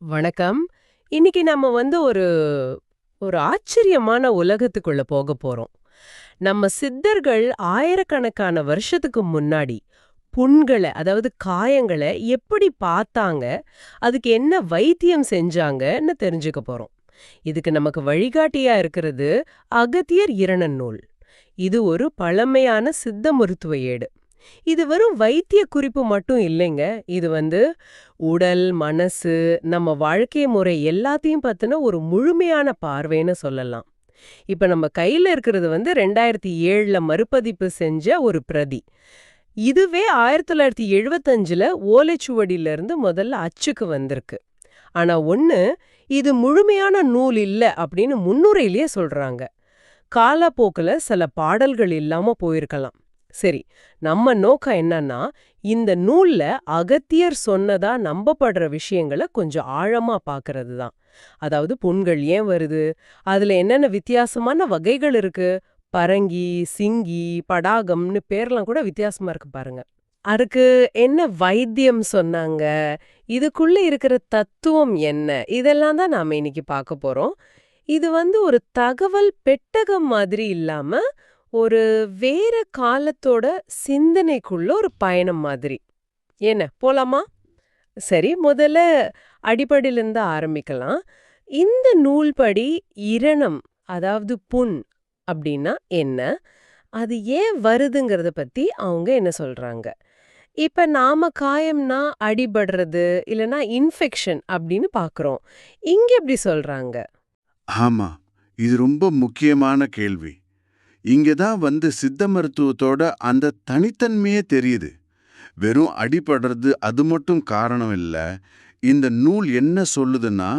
வணக்கம். இன்னைக்கு நம்ம வந்து ஒரு ஒரு ஆச்சரியமான உலகத்துக்குள்ள போக போறோம். நம்ம சித்தர்கள் ஆயிரக்கணக்கான வருஷத்துக்கு முன்னாடி புண்களை அதாவது காயங்களை எப்படி பார்த்தாங்க அதுக்கு என்ன வைத்தியம் செஞ்சாங்கன்னு தெரிஞ்சுக்க போறோம். இதுக்கு நமக்கு வழிகாட்டியா இருக்கிறது அகத்தியர் இரணன் நூல் இது ஒரு பழமையான சித்த மருத்துவ ஏடு. இது வெறும் வைத்திய குறிப்பு மட்டும் இல்லைங்க. இது வந்து உடல் மனசு நம்ம வாழ்க்கை முறை எல்லாத்தையும் பத்தின ஒரு முழுமையான பார்வைன்னு சொல்லலாம். இப்ப நம்ம கையில இருக்கிறது வந்து ரெண்டாயிரத்தி ஏழுல மறுபதிப்பு செஞ்ச ஒரு பிரதி. இதுவே ஆயிரத்தி தொள்ளாயிரத்தி எழுபத்தஞ்சுல ஓலைச்சுவடியில இருந்து முதல்ல அச்சுக்கு வந்திருக்கு. ஆனா ஒன்று இது முழுமையான நூல் இல்ல அப்படின்னு முன்னுரையிலேயே சொல்றாங்க. காலப்போக்குல சில பாடல்கள் இல்லாம போயிருக்கலாம். சரி நம்ம நோக்கம் என்னன்னா இந்த நூல்ல அகத்தியர் சொன்னதா நம்பப்படுற விஷயங்களை கொஞ்சம் ஆழமா பாக்குறது தான் அதாவது புண்கள் ஏன் வருது? அதுல என்னென்ன வித்தியாசமான வகைகள் இருக்கு? பரங்கி சிங்கி படாகம்னு பேர்லாம் கூட வித்தியாசமா இருக்கு பாருங்க. அதுக்கு என்ன வைத்தியம் சொன்னாங்க? இதுக்குள்ள இருக்கிற தத்துவம் என்ன? இதெல்லாம் தான் நாம இன்னைக்கு பார்க்க போறோம். இது வந்து ஒரு தகவல் பெட்டகம் மாதிரி இல்லாம ஒரு வேற காலத்தோட சிந்தனைக்குள்ள ஒரு பயணம் மாதிரி. என்ன போலாமா? சரி முதல்ல அடிப்படையிலிருந்து ஆரம்பிக்கலாம். இந்த நூல்படி இரணம் அதாவது புண் அப்படின்னா என்ன? அது ஏன் வருதுங்கிறத பத்தி அவங்க என்ன சொல்றாங்க? இப்ப நாம காயம்னா அடிபடுறது இல்லனா இன்ஃபெக்ஷன் அப்படின்னு பாக்குறோம். இங்க எப்படி சொல்றாங்க? ஆமா இது ரொம்ப முக்கியமான கேள்வி. இங்க தான் வந்து சித்த மருத்துவத்தோட அந்த தனித்தன்மையே தெரியுது. வெறும் அடிபடுறது அது மட்டும் காரணம் இல்ல. இந்த நூல் என்ன சொல்லுதுன்னா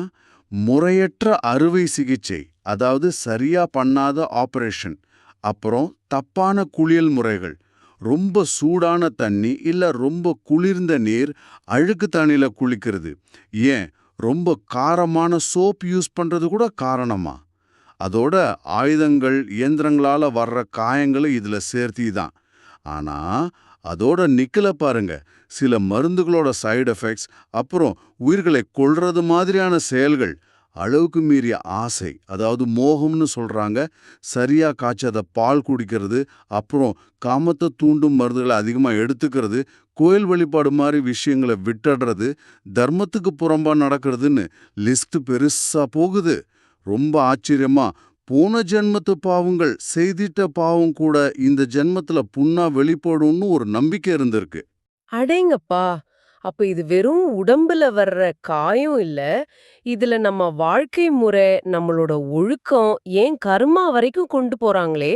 முறையற்ற அறுவை சிகிச்சை அதாவது சரியா பண்ணாத ஆபரேஷன் அப்புறம் தப்பான குளியல் முறைகள் ரொம்ப சூடான தண்ணி இல்ல ரொம்ப குளிர்ந்த நீர் அழுக்கு தண்ணியில் குளிக்கிறது. ஏன்? ரொம்ப காரமான சோப் யூஸ் பண்றது கூட காரணமா? அதோட ஆயுதங்கள் இயந்திரங்களால வர்ற காயங்களும் இதுல சேர்த்தி தான். ஆனா அதோட நிக்கல பாருங்க. சில மருந்துகளோட சைடு எஃபெக்ட்ஸ் அப்புறம் உயிர்களை கொல்றது மாதிரியான செயல்கள். அளவுக்கு மீறிய ஆசை அதாவது மோகம்னு சொல்றாங்க. சரியா காய்ச்சாத பால் குடிக்கிறது அப்புறம் காமத்தை தூண்டும் மருந்துகளை அதிகமா எடுத்துக்கிறது கோயில் வழிபாடு மாதிரி விஷயங்களை விட்டுடுறது தர்மத்துக்கு புறம்பா நடக்கிறதுன்னு லிஸ்ட் பெருசா போகுது. ரொம்ப ஆச்சரியமா. போன ஜென்மத்து பாவங்கள் செய்திட்ட பாவம் கூட இந்த ஜென்மத்துல புண்ணா வெளிப்படும்னு ஒரு நம்பிக்கை இருந்திருக்கு. அடேங்கப்பா! அப்ப இது வெறும் உடம்புல வர்ற காயம் இல்ல. இதுல நம்ம வாழ்க்கை முறை நம்மளோட ஒழுக்கம் ஏன் கர்மா வரைக்கும் கொண்டு போறாங்களே?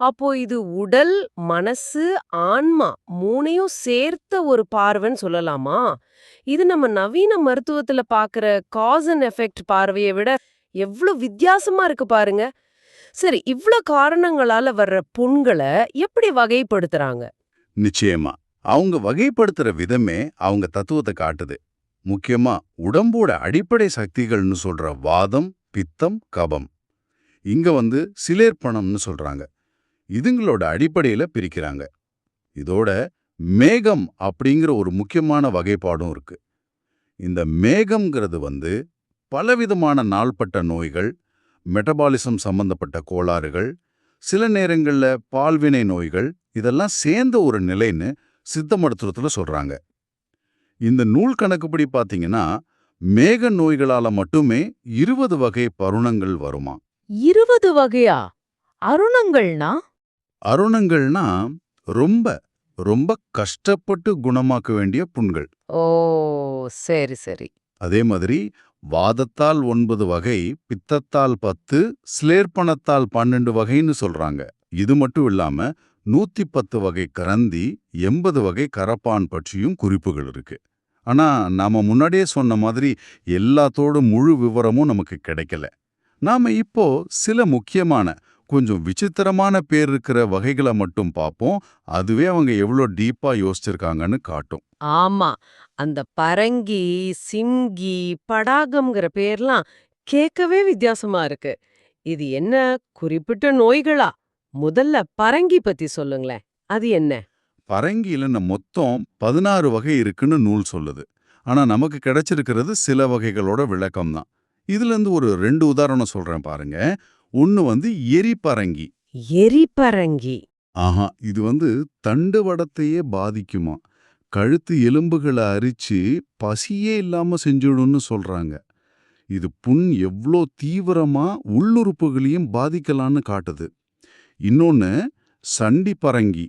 அப்போ இது உடல் மனசு ஆன்மா மூணையும் சேர்த்த ஒரு பார்வைன்னு சொல்லலாமா? இது நம்ம நவீன மருத்துவத்துல பாக்குற காஸ் அண்ட் எஃபெக்ட் பார்வையை விட எவ்வளோ வித்தியாசமா இருக்கு பாருங்க. சரி இவ்ளோ காரணங்களால வர்ற புண்களை எப்படி வகைப்படுத்துறாங்க? நிச்சயமா. அவங்க வகைப்படுத்துற விதமே அவங்க தத்துவத்தை காட்டுது. முக்கியமா உடம்போட அடிப்படை சக்திகள்னு சொல்ற வாதம் பித்தம் கபம். இங்க வந்து சிலேர்ப்பணம்னு சொல்றாங்க. இதுங்களோட அடிப்படையில பிரிக்கிறாங்க. இதோட மேகம் அப்படிங்கிற ஒரு முக்கியமான வகைப்பாடும் இருக்கு. இந்த மேகம்ங்கிறது வந்து பலவிதமான நாள்பட்ட நோய்கள் மெட்டபாலிசம் சம்பந்தப்பட்ட கோளாறுகள் சில நேரங்கள்ல பால்வினை நோய்கள் இதெல்லாம் சேர்ந்த ஒரு நிலைன்னு சித்த மருத்துவத்துல சொல்றாங்க. இந்த நூல் கணக்குப்படி பாத்தீங்கன்னா மேக நோய்களால மட்டுமே இருபது வகை பருணங்கள் வருமா? இருபது வகையா? அருணங்கள்னா? அருணங்கள்னா ரொம்ப ரொம்ப கஷ்டப்பட்டு குணமாக்க வேண்டிய புண்கள். ஓ சரி சரி. அதே மாதிரி வாதத்தால் ஒன்பது வகை பித்தத்தால் பத்து ஸ்லேர்ப்பணத்தால் பன்னெண்டு வகைன்னு சொல்றாங்க. இது மட்டும் இல்லாம நூத்தி பத்து வகை கரந்தி எண்பது வகை கரப்பான் பற்றியும் குறிப்புகள் இருக்கு. ஆனா நாம முன்னாடியே சொன்ன மாதிரி எல்லாத்தோட முழு விவரமும் நமக்கு கிடைக்கல. நாம இப்போ சில முக்கியமான கொஞ்சம் விசித்திரமான பேர் இருக்கிற வகைகளை மட்டும் பார்ப்போம். அதுவே அவங்க எவ்வளோ டீப்பா யோசிச்சிருக்காங்கன்னு காட்டும். ஆமா. அந்த பரங்கி சிங்கி படாகம்ங்கிற பேர்லாம் கேட்கவே வித்தியாசமா இருக்கு. இது என்ன குறிப்பிட்ட நோய்களா? முதல்ல பரங்கி பத்தி சொல்லுங்களேன். அது என்ன? பரங்கியில மொத்தம் பதினாறு வகை இருக்குன்னு நூல் சொல்லுது. ஆனா நமக்கு கிடைச்சிருக்கிறது சில வகைகளோட விளக்கம் தான் இதுல இருந்து ஒரு ரெண்டு உதாரணம் சொல்றேன் பாருங்க. ஒன்னு வந்து எரிபரங்கி. எரிபரங்கி. ஆஹா இது வந்து தண்டுவடத்தையே பாதிக்குமா? கழுத்து எலும்புகளை அரிச்சு பசியே இல்லாம செஞ்சுடும்னு சொல்றாங்க. இது புண் எவ்ளோ தீவிரமா உள்ளுறுப்புகளையும் பாதிக்கலான்னு காட்டுது. இன்னொன்னு சண்டி பரங்கி.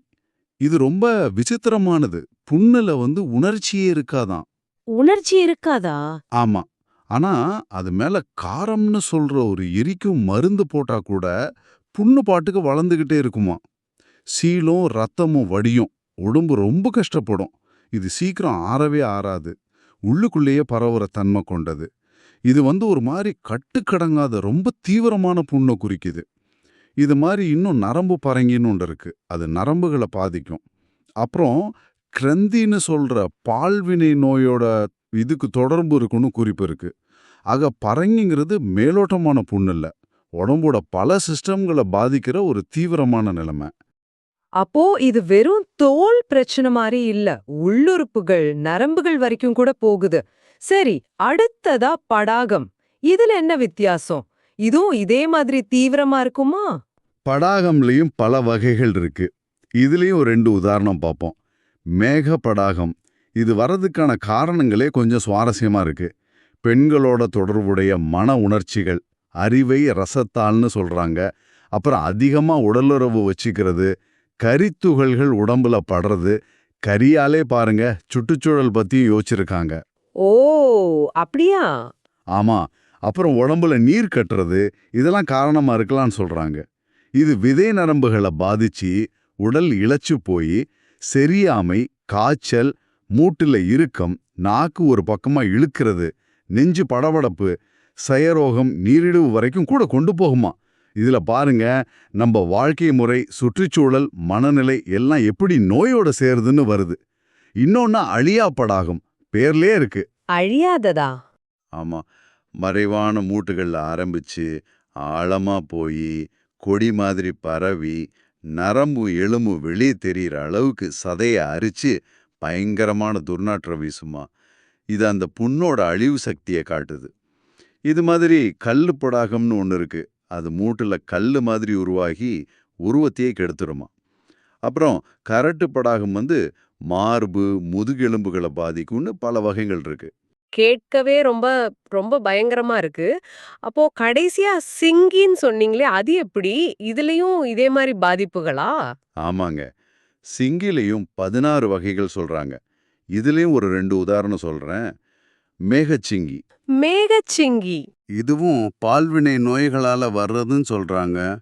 இது ரொம்ப விசித்திரமானது. புண்ணுல வந்து உணர்ச்சியே இருக்காதாம் உணர்ச்சி இருக்காதா? ஆமா. ஆனா அது மேல காரம்னு சொல்ற ஒரு எரிக்கும் மருந்து போட்டா கூட புண்ணு பாட்டுக்கு வளர்ந்துகிட்டே இருக்குமா சீலும் ரத்தமும் வடியும். உடம்பு ரொம்ப கஷ்டப்படும். இது சீக்கிரம் ஆறவே ஆறாது. உள்ளுக்குள்ளேயே பரவுற தன்மை கொண்டது. இது வந்து ஒரு மாதிரி கட்டுக்கடங்காத ரொம்ப தீவிரமான புண்ணை குறிக்குது. இது மாதிரி இன்னும் நரம்பு பரங்கின்னு ஒன்று இருக்கு. அது நரம்புகளை பாதிக்கும். அப்புறம் கிரந்தின்னு சொல்ற பால்வினை நோயோட இதுக்கு தொடர்பு இருக்குன்னு குறிப்பு இருக்கு. ஆக பரங்கிங்கிறது மேலோட்டமான புண்ணு இல்லை. உடம்போட பல சிஸ்டம்களை பாதிக்கிற ஒரு தீவிரமான நிலைமை. அப்போ இது வெறும் தோல் பிரச்சனை மாதிரி இல்ல. உள்ளுறுப்புகள் நரம்புகள் வரைக்கும் கூட போகுது. சரி அடுத்ததா படாகம். இதுல என்ன வித்தியாசம்? இதுவும் இதே மாதிரி தீவிரமா இருக்குமா? படாகம்லயும் பல வகைகள் இருக்கு. இதுலயும் ஒரு ரெண்டு உதாரணம் பார்ப்போம். மேக படாகம். இது வரதுக்கான காரணங்களே கொஞ்சம் சுவாரஸ்யமா இருக்கு. பெண்களோட தொடர்புடைய மன உணர்ச்சிகள் அறிவை ரசத்தால்னு சொல்றாங்க. அப்புறம் அதிகமா உடலுறவு வச்சுக்கிறது கரித்துகள்கள் உடம்புல படுறது கரியாலே பாருங்க சுற்றுச்சூழல் பத்தியும் யோசிச்சிருக்காங்க. ஓ அப்படியா? ஆமா அப்புறம் உடம்புல நீர் கட்டுறது இதெல்லாம் காரணமா இருக்கலாம்னு சொல்றாங்க. இது விதை நரம்புகளை பாதிச்சு உடல் இளைச்சு போய் செரியாமை காய்ச்சல் மூட்டுல இறுக்கம் நாக்கு ஒரு பக்கமா இழுக்கிறது நெஞ்சு படபடப்பு சயரோகம் நீரிழிவு வரைக்கும் கூட கொண்டு போகுமா? இதுல பாருங்க நம்ம வாழ்க்கை முறை சுற்றுச்சூழல் மனநிலை எல்லாம் எப்படி நோயோட சேருதுன்னு வருது. இன்னொன்னு அழியாப்படாகும். பேர்லயே இருக்கு. அழியாததா? ஆமா. மறைவான மூட்டுகள்ல ஆரம்பிச்சு ஆழமா போய் கொடி மாதிரி பரவி நரம்பு எலும்பு வெளியே தெரியிற அளவுக்கு சதைய அரிச்சு பயங்கரமான துர்நாற்றம் வீசுமா. இது அந்த புண்ணோட அழிவு சக்தியை காட்டுது. இது மாதிரி கல்லு படாகம்னு ஒன்று இருக்கு. அது மூட்டுல கல்லு மாதிரி உருவாகி உருவத்தையே கெடுத்துருமா. அப்புறம் கரட்டு படாகம் வந்து மார்பு முதுகெலும்புகளை பாதிக்கும்னு பல வகைகள் இருக்கு. கேட்கவே ரொம்ப ரொம்ப பயங்கரமா இருக்கு. அப்போ கடைசியா சிங்கின்னு சொன்னீங்களே அது எப்படி? இதுலயும் இதே மாதிரி பாதிப்புகளா? ஆமாங்க. சிங்கிலையும் பதினாறு வகைகள் சொல்றாங்க. இதுலயும் ஒரு ரெண்டு உதாரணம் சொல்றேன். மேகச்சிங்கி. மேகச்சிங்கி. இதுவும் பால்வினை நோய்களால வர்றதுன்னு சொல்றாங்க.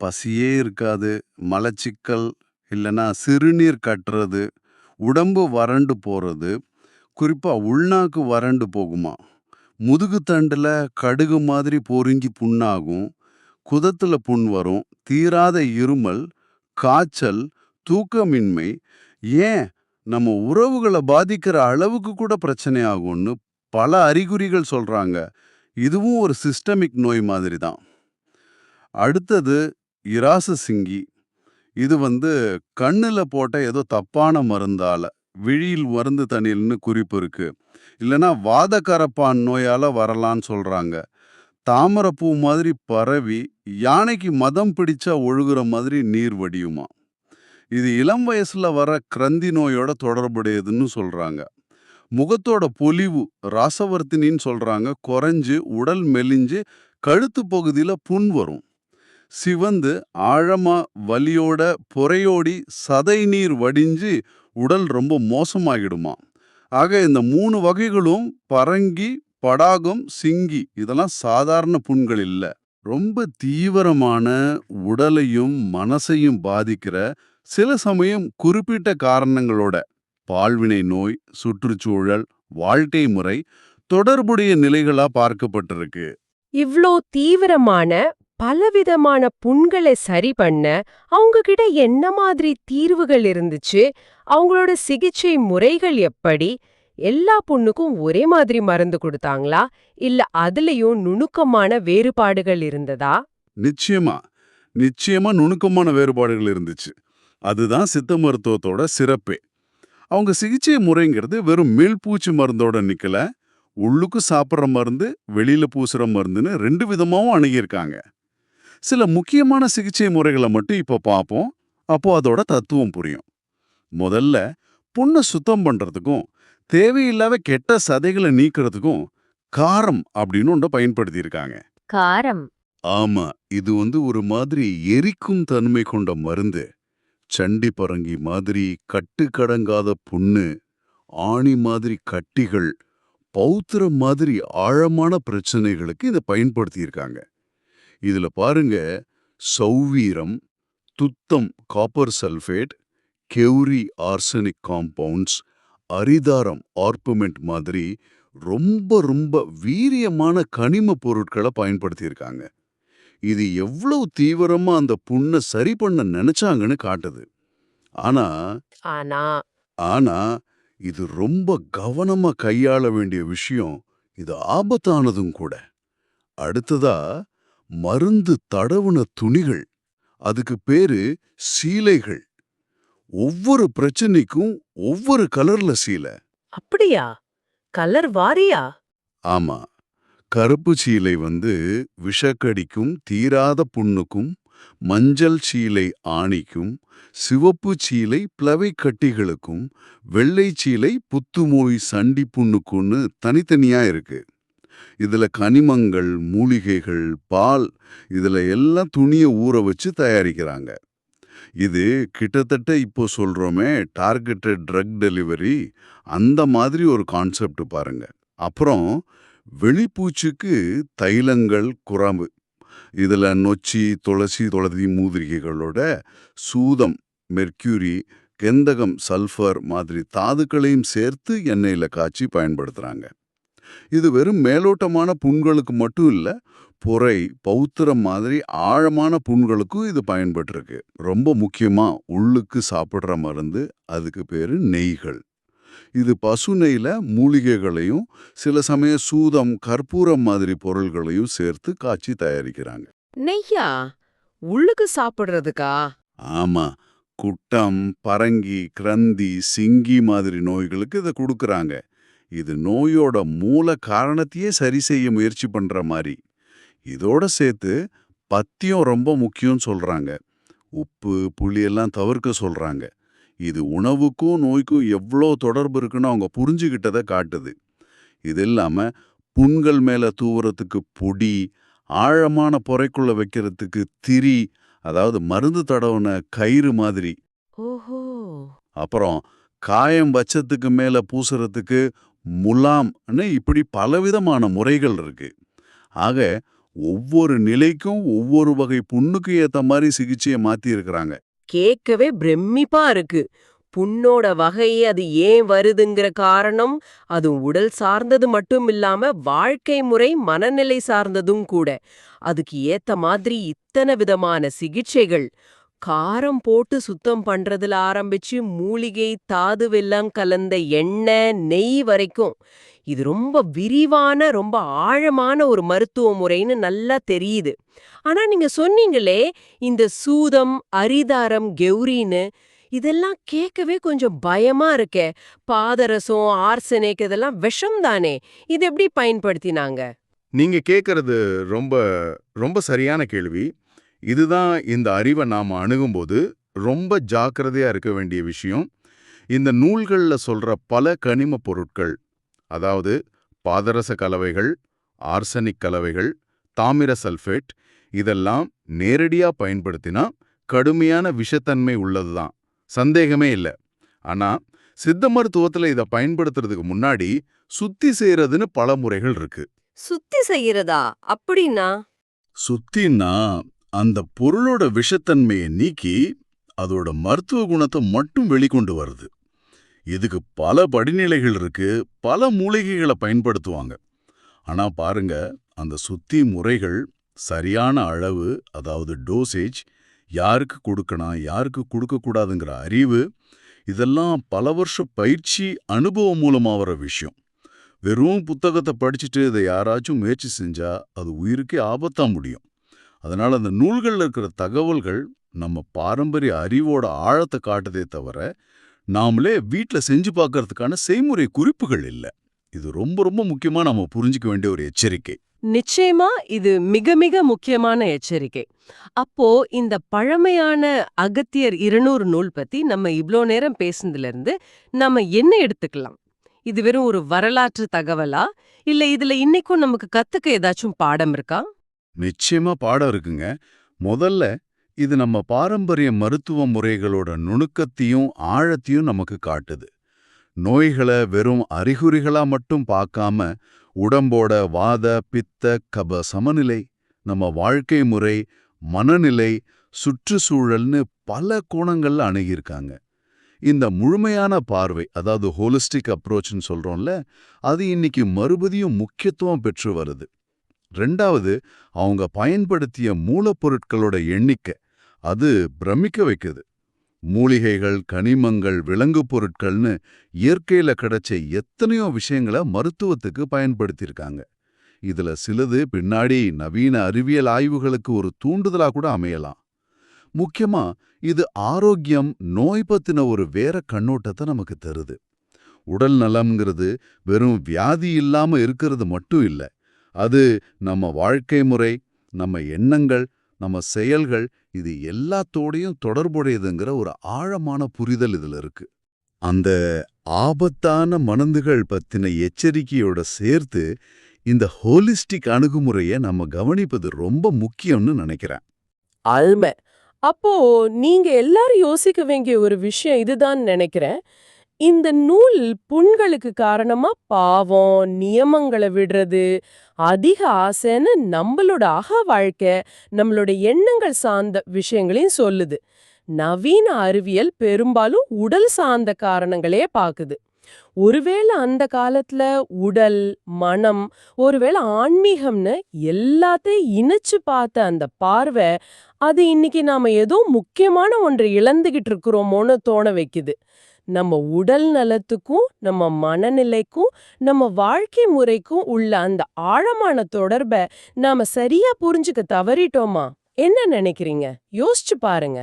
பசியே இருக்காது மலச்சிக்கல் இல்லனா சிறுநீர் கட்டுறது உடம்பு வறண்டு போறது குறிப்பா உள்நாக்கு வறண்டு போகுமா. முதுகுத்தண்டுல கடுகு மாதிரி பொறுங்கி புண்ணாகும் குதத்துல புண் வரும் தீராத இருமல் காய்ச்சல் தூக்கமின்மை. ஏன்? நம்ம உறவுகளை பாதிக்கிற அளவுக்கு கூட பிரச்சனை ஆகும்னு பல அறிகுறிகள் சொல்றாங்க. இதுவும் ஒரு சிஸ்டமிக் நோய் மாதிரி தான் அடுத்தது இராச சிங்கி. இது வந்து கண்ணுல போட்ட ஏதோ தப்பான மருந்தால விழியில் மருந்து தண்ணில்னு குறிப்பு இருக்கு. இல்லனா வாதக்கரப்பான் நோயால வரலான்னு சொல்றாங்க. தாமரைப்பூ மாதிரி பரவி யானைக்கு மதம் பிடிச்சா ஒழுகுற மாதிரி நீர் வடியுமா? இது இளம் வயசுல வர கிரந்தி நோயோட தொடர்புடையதுன்னு சொல்றாங்க. முகத்தோட பொலிவு ராசவர்த்தினின்னு சொல்றாங்க. குறைஞ்சு உடல் மெலிஞ்சு கழுத்து பகுதியில புண் வரும். சிவந்து ஆழமா வலியோட புறையோடி சதை நீர் வடிஞ்சு உடல் ரொம்ப மோசமாகிடுமா. ஆக இந்த மூணு வகைகளும் பரங்கி படாகம் சிங்கி இதெல்லாம் சாதாரண புண்கள் இல்ல. ரொம்ப தீவிரமான உடலையும் மனசையும் பாதிக்கிற சில சமயம் குறிப்பிட்ட காரணங்களோட பால்வினை நோய் சுற்றுச்சூழல் வாழ்க்கை முறை தொடர்புடைய நிலைகளா பார்க்கப்பட்டிருக்கு. இவ்ளோ தீவிரமான பலவிதமான புண்களை சரி பண்ண அவங்க கிட்ட என்ன மாதிரி தீர்வுகள் இருந்துச்சு? அவங்களோட சிகிச்சை முறைகள் எப்படி? எல்லா புண்ணுக்கும் ஒரே மாதிரி மருந்து கொடுத்தாங்களா? இல்ல அதுலயும் நுணுக்கமான வேறுபாடுகள் இருந்ததா? நிச்சயமா. நிச்சயமா நுணுக்கமான வேறுபாடுகள் இருந்துச்சு. அதுதான் சித்த மருத்துவத்தோட சிறப்பே. அவங்க சிகிச்சை முறைங்கிறது வெறும் மீள்பூச்சி மருந்தோட நிக்கல. உள்ளுக்கு சாப்பிட்ற மருந்து வெளியில பூசுற மருந்துன்னு ரெண்டு விதமாவும் அணுகியிருக்காங்க. சில முக்கியமான சிகிச்சை முறைகளை மட்டும் இப்போ பார்ப்போம் அப்போ அதோட தத்துவம் புரியும். முதல்ல புண்ணை சுத்தம் பண்றதுக்கும் தேவையில்லாத கெட்ட சதைகளை நீக்கிறதுக்கும் காரம் அப்படின்னு ஒன்றை பயன்படுத்தியிருக்காங்க. காரம். ஆமா இது வந்து ஒரு மாதிரி எரிக்கும் தன்மை கொண்ட மருந்து. சண்டி பரங்கி மாதிரி கட்டுக்கடங்காத புண்ணு ஆணி மாதிரி கட்டிகள் பௌத்திரம் மாதிரி ஆழமான பிரச்சனைகளுக்கு இதை பயன்படுத்தியிருக்காங்க. இதுல பாருங்க சௌவீரம் துத்தம் காப்பர் சல்ஃபேட் கெவுரி ஆர்சனிக் காம்பவுண்ட்ஸ் அரிதாரம் ஆர்பமெண்ட் மாதிரி ரொம்ப ரொம்ப வீரியமான கனிம பொருட்களை பயன்படுத்தியிருக்காங்க. இது எவ்வளவு தீவிரமா அந்த புண்ணை சரி பண்ண நினைச்சாங்கன்னு காட்டுது. ஆனா ஆனா ஆனா இது ரொம்ப கவனமா கையாள வேண்டிய விஷயம் இது ஆபத்தானதும் கூட. அடுத்ததா மருந்து தடவுன துணிகள் அதுக்கு பேரு சீலைகள். ஒவ்வொரு பிரச்சனைக்கும் ஒவ்வொரு கலர்ல சீலை. அப்படியா? கலர் வாரியா? ஆமா. கருப்பு சீலை வந்து விஷக்கடிக்கும் தீராத புண்ணுக்கும் மஞ்சள் சீலை ஆணிக்கும் சிவப்பு சீலை பிளவை கட்டிகளுக்கும் வெள்ளை சீலை புத்துமோய் சண்டி புண்ணுக்குன்னு தனித்தனியா இருக்கு. இதுல கனிமங்கள் மூலிகைகள் பால் இதுல எல்லாம் துணியை ஊற வச்சு தயாரிக்கிறாங்க. இது கிட்டத்தட்ட இப்போ சொல்றோமே டார்கெட்டட் ட்ரக் டெலிவரி அந்த மாதிரி ஒரு கான்செப்ட் பாருங்க. அப்புறம் வெளிப்பூச்சுக்கு தைலங்கள் குறாம்பு. இதுல நொச்சி துளசி துளதி மூதிரிகைகளோட சூதம் மெர்க்யூரி கெந்தகம் சல்ஃபர் மாதிரி தாதுக்களையும் சேர்த்து எண்ணெயில் காய்ச்சி பயன்படுத்துறாங்க. இது வெறும் மேலோட்டமான புண்களுக்கு மட்டும் இல்ல புரை பௌத்திரம் மாதிரி ஆழமான புண்களுக்கும் இது பயன்பட்டுருக்கு ரொம்ப முக்கியமா உள்ளுக்கு சாப்பிடுற மருந்து அதுக்கு பேரு நெய்கள். இது பசு நெய்ல மூலிகைகளையும் சில சமயம் சூதம் கற்பூரம் மாதிரி பொருள்களையும் சேர்த்து காய்ச்சி தயாரிக்கிறாங்க. நெய்யா? உள்ளுக்கு சாப்பிடுறதுக்கா? ஆமா. குட்டம் பரங்கி கிரந்தி சிங்கி மாதிரி நோய்களுக்கு இதை கொடுக்கறாங்க. இது நோயோட மூல காரணத்தையே சரி செய்ய முயற்சி பண்ற மாதிரி. இதோட சேர்த்து பத்தியம் ரொம்ப முக்கியம் சொல்றாங்க. உப்பு புளி எல்லாம் தவிர்க்க சொல்றாங்க. இது உணவுக்கும் நோய்க்கும் எவ்வளோ தொடர்பு இருக்குன்னு அவங்க புரிஞ்சுக்கிட்டதை காட்டுது. இது இல்லாம புண்கள் மேல தூவுறதுக்கு பொடி ஆழமான பொறைக்குள்ள வைக்கிறதுக்கு திரி அதாவது மருந்து தடவுன கயிறு மாதிரி. ஓஹோ! அப்புறம் காயம் வச்சத்துக்கு மேல பூசுறதுக்கு முலாம்னு இப்படி பலவிதமான முறைகள் இருக்கு. ஆக ஒவ்வொரு நிலைக்கும் ஒவ்வொரு வகை புண்ணுக்கு ஏத்த மாதிரி சிகிச்சையை மாத்தி இருக்கிறாங்க கேட்கவே பிரமிப்பா இருக்கு. புண்ணோட வகை அது ஏன் வருதுங்கிற காரணம் அது உடல் சார்ந்தது மட்டும் இல்லாம வாழ்க்கை முறை மனநிலை சார்ந்ததும் கூட. அதுக்கு ஏத்த மாதிரி இத்தனை விதமான சிகிச்சைகள். காரம் போட்டு சுத்தம் பண்றதுல ஆரம்பிச்சு மூலிகை தாதுவெல்லாம் கலந்த எண்ணெய் நெய் வரைக்கும். இது ரொம்ப விரிவான ரொம்ப ஆழமான ஒரு மருத்துவ முறைன்னு நல்லா தெரியுது. ஆனா நீங்க சொன்னீங்களே இந்த சூதம் அரிதாரம் கெௌரின்னு இதெல்லாம் கேட்கவே கொஞ்சம் பயமா இருக்கே. பாதரசம் ஆர்சனிக் இதெல்லாம் விஷம் தானே இது எப்படி பயன்படுத்தினாங்க? நீங்க கேட்கறது ரொம்ப ரொம்ப சரியான கேள்வி. இதுதான் இந்த அறிவை நாம அணுகும்போது ரொம்ப ஜாக்கிரதையா இருக்க வேண்டிய விஷயம். இந்த நூல்கள்ல சொல்ற பல கனிம பொருட்கள் அதாவது பாதரச கலவைகள் ஆர்சனிக் கலவைகள் தாமிர சல்ஃபேட் இதெல்லாம் நேரடியா பயன்படுத்தினா கடுமையான விஷத்தன்மை உள்ளதுதான். சந்தேகமே இல்ல. ஆனா சித்த மருத்துவத்துல இதை பயன்படுத்துறதுக்கு முன்னாடி சுத்தி செய்யறதுன்னு பல முறைகள் இருக்கு. சுத்தி செய்யறதா அப்படின்னா? சுத்தின்னா அந்த பொருளோட விஷத்தன்மையை நீக்கி அதோட மருத்துவ குணத்தை மட்டும் வெளிக்கொண்டு வருது. இதுக்கு பல படிநிலைகள் இருக்கு. பல மூலிகைகளை பயன்படுத்துவாங்க. ஆனா பாருங்க அந்த சுத்தி முறைகள் சரியான அளவு அதாவது டோசேஜ் யாருக்கு கொடுக்கணும் யாருக்கு கொடுக்கக்கூடாதுங்கிற அறிவு இதெல்லாம் பல வருஷ பயிற்சி அனுபவம் மூலமா வர விஷயம். வெறும் புத்தகத்தை படிச்சுட்டு இதை யாராச்சும் முயற்சி செஞ்சா அது உயிருக்கே ஆபத்தா முடியும். அதனால அந்த நூல்கள்ல இருக்கிற தகவல்கள் நம்ம பாரம்பரிய அறிவோட ஆழத்தை காட்டுதே தவிர நாமளே வீட்ல செஞ்சு பார்க்கறதுக்கான செய்முறை குறிப்புகள் இல்ல. இது ரொம்ப ரொம்ப முக்கியமா நாம புரிஞ்சுக்க வேண்டிய ஒரு எச்சரிக்கை. நிச்சயமா இது மிக மிக முக்கியமான எச்சரிக்கை. அப்போ இந்த பழமையான அகத்தியர் இருநூறு நூல் பத்தி நம்ம இவ்ளோ நேரம் பேசுனதுல இருந்து நம்ம என்ன எடுத்துக்கலாம்? இது வெறும் ஒரு வரலாற்று தகவலா? இல்ல இதுல இன்னைக்கும் நமக்கு கத்துக்க ஏதாச்சும் பாடம் இருக்கா? நிச்சயமா பாடம் இருக்குங்க. முதல்ல இது நம்ம பாரம்பரிய மருத்துவ முறைகளோட நுணுக்கத்தையும் ஆழத்தையும் நமக்கு காட்டுது. நோய்களை வெறும் அறிகுறிகளா மட்டும் பார்க்காம உடம்போட வாத பித்த கப சமநிலை நம்ம வாழ்க்கை முறை மனநிலை சுற்றுச்சூழல்னு பல கோணங்கள்ல அணுகியிருக்காங்க. இந்த முழுமையான பார்வை அதாவது ஹோலிஸ்டிக் அப்ரோச்னு சொல்றோம்ல அது இன்னைக்கு மறுபடியும் முக்கியத்துவம் பெற்று வருது. ரெண்டாவது அவங்க பயன்படுத்திய மூலப்பொருட்களோட எண்ணிக்கை அது பிரமிக்க வைக்குது. மூலிகைகள் கனிமங்கள் விலங்கு பொருட்கள்னு இயற்கையில கிடைச்ச எத்தனையோ விஷயங்களை மருத்துவத்துக்கு பயன்படுத்தியிருக்காங்க. இதுல சிலது பின்னாடி நவீன அறிவியல் ஆய்வுகளுக்கு ஒரு தூண்டுதலா கூட அமையலாம். முக்கியமா இது ஆரோக்கியம் நோய் பத்தின ஒரு வேற கண்ணோட்டத்தை நமக்கு தருது. உடல் நலம்ங்கிறது வெறும் வியாதி இல்லாம இருக்கிறது மட்டும் இல்ல. அது நம்ம வாழ்க்கை முறை நம்ம எண்ணங்கள் நம்ம செயல்கள் இது எல்லாத்தோடையும் தொடர்புடையதுங்கிற ஒரு ஆழமான புரிதல் இதுல இருக்கு. அந்த ஆபத்தான மனந்துகள் பத்தின எச்சரிக்கையோட சேர்த்து இந்த ஹோலிஸ்டிக் அணுகுமுறையை நம்ம கவனிப்பது ரொம்ப முக்கியம்னு நினைக்கிறேன். அல்மை. அப்போ நீங்க எல்லாரும் யோசிக்க வேண்டிய ஒரு விஷயம் இதுதான் நினைக்கிறேன். இந்த நூல் புண்களுக்கு காரணமா பாவம் நியமங்களை விடுறது அதிக ஆசைன்னு நம்மளோட அக வாழ்க்கை நம்மளோட எண்ணங்கள் சார்ந்த விஷயங்களையும் சொல்லுது. நவீன அறிவியல் பெரும்பாலும் உடல் சார்ந்த காரணங்களே பாக்குது. ஒருவேளை அந்த காலத்துல உடல் மனம் ஒருவேளை ஆன்மீகம்னு எல்லாத்தையும் இணைச்சு பார்த்த அந்த பார்வை அது இன்னைக்கு நாம ஏதோ முக்கியமான ஒன்றை இழந்துகிட்டு இருக்கிறோமோன்னு தோண வைக்குது. நம்ம உடல் நலத்துக்கும் நம்ம மனநிலைக்கும் நம்ம வாழ்க்கை முறைக்கும் உள்ள அந்த ஆழமான தொடர்பை நாம சரியா புரிஞ்சுக்க தவறிட்டோமா? என்ன நினைக்கிறீங்க? யோசிச்சு பாருங்க.